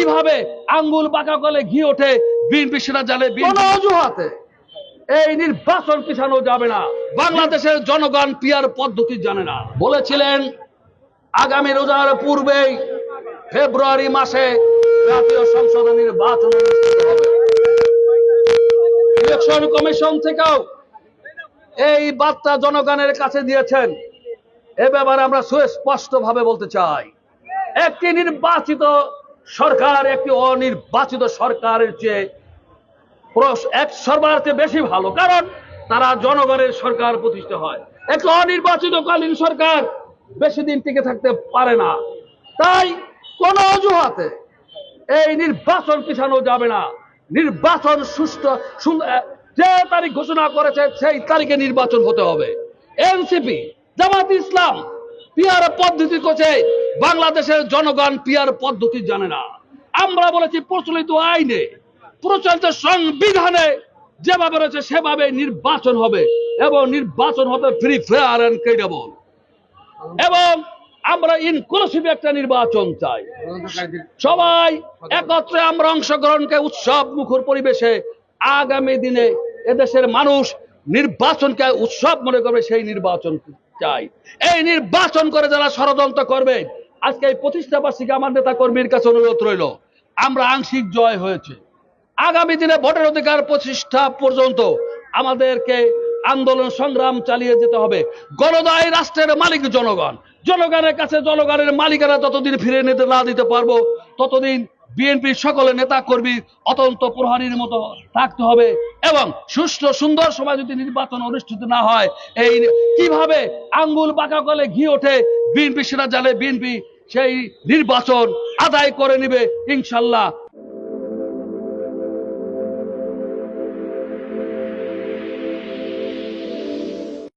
কীভাবে আঙ্গুল বাঁকা করলে ঘি ওঠে? বিএনপি সেটা জানে কোন অজুহাতে। এই নির্বাচন পিছানো যাবে না। বাংলাদেশের জনগণ পিয়ার পদ্ধতি জানে না। বলেছিলেন আগামী রোজার পূর্বেই ফেব্রুয়ারি মাসে জাতীয় সংসদে নির্বাচন অনুষ্ঠিত হবে। ইলেকশন কমিশন থেকেও এই বার্তা জনগণের কাছে দিয়েছেন। এ ব্যাপারে আমরা সুস্পষ্ট ভাবে বলতে চাই একটি নির্বাচিত সরকার একটি অনির্বাচিত সরকারের চেয়ে এক চেয়ে বেশি ভালো, কারণ তারা জনগণের সরকার প্রতিষ্ঠা হয়। একটি অনির্বাচিতকালীন সরকার বেশি দিন টিকে থাকতে পারে না। তাই কোন অজুহাতে এই নির্বাচন পিছানো যাবে না। নির্বাচন সুষ্ঠু যে তারিখ ঘোষণা করেছে সেই তারিখে নির্বাচন হতে হবে। এনসিপি, জামাত ইসলাম পিয়ার পদ্ধতি করছে। বাংলাদেশের জনগণ পিয়ার পদ্ধতি জানে না। আমরা বলেছি প্রচলিত আইনে, প্রচলিত সংবিধানে যেভাবে রয়েছে সেভাবে নির্বাচন হবে এবং নির্বাচন হবে ফ্রি ফেয়ার অ্যান্ড ক্রেডেবল এবং আমরা ইনক্লুসিভ একটা নির্বাচন চাই। সবাই একত্রে আমরা অংশগ্রহণকে উৎসব মুখর পরিবেশে আগামী দিনে এদেশের মানুষ নির্বাচনকে উৎসব মনে করবে সেই নির্বাচন চাই। এই নির্বাচন করে যারা ষড়যন্ত্র করবে, আজকে এই প্রতিষ্ঠা বার্ষিকী আমার নেতা কর্মীর কাছে অনুরোধ রইল, আমরা আংশিক জয় হয়েছে। আগামী দিনে ভোটের অধিকার প্রতিষ্ঠা পর্যন্ত আমাদেরকে আন্দোলন সংগ্রাম চালিয়ে যেতে হবে। গণদায় রাষ্ট্রের মালিক জনগণ। জনগণের কাছে জনগণের মালিকেরা ততদিন ফিরে নিতে না দিতে পারব, ততদিন বিএনপির সকলে নেতা কর্মী অতন্ত প্রহারীর মতো থাকতে হবে। এবং সুষ্ঠু, সুন্দর সময় যদি নির্বাচন অনুষ্ঠিত না হয়, এই কীভাবে আঙ্গুল বাঁকা করলে ঘি ওঠে, বিএনপি সেটা জালে বিএনপি সেই নির্বাচন আদায় করে নিবে, ইনশাল্লাহ।